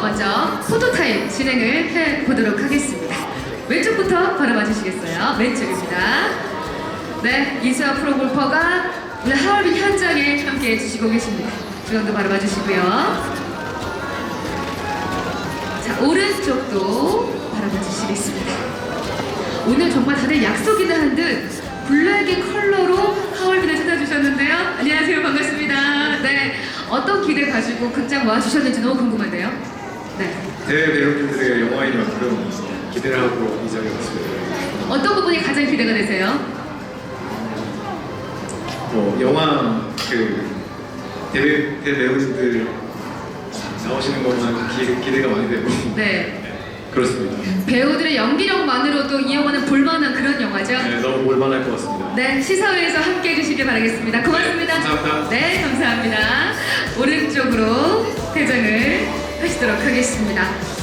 먼저 포토타임 진행을 해보도록 하겠습니다. 왼쪽부터 바라봐 주시겠어요? 왼쪽입니다. 네, 이수아 프로골퍼가 오늘 하얼빈 현장에 함께 해주시고 계십니다. 주강도 바라봐 주시고요. 자, 오른쪽도 바라봐 주시겠습니다. 오늘 정말 다들 약속이나 한듯 블랙의 컬러로 하얼빈을 찾아주셨는데요. 안녕하세요. 반갑습니다. 네. 어떤 기대 가지고 극장 와주셨는지 너무 궁금한데요. 네. 대회 배우님들의 영화인 만큼 기대를 하고 이 자리에 왔습니다. 어떤 부분이 가장 기대가 되세요? 뭐 영화 그 대회 대 배우님들 나오시는 것만 기, 기대가 많이 되고 네. 그렇습니다. 배우들의 연기력만으로도 이 영화는 볼만한 그런 영화죠. 네, 너무 볼만할 것 같습니다. 네, 시사회에서 함께 해주시길 바라겠습니다. 고맙습니다. 네, 감사합니다. 네, 감사합니다. 오른쪽으로 퇴장을 하시도록 하겠습니다.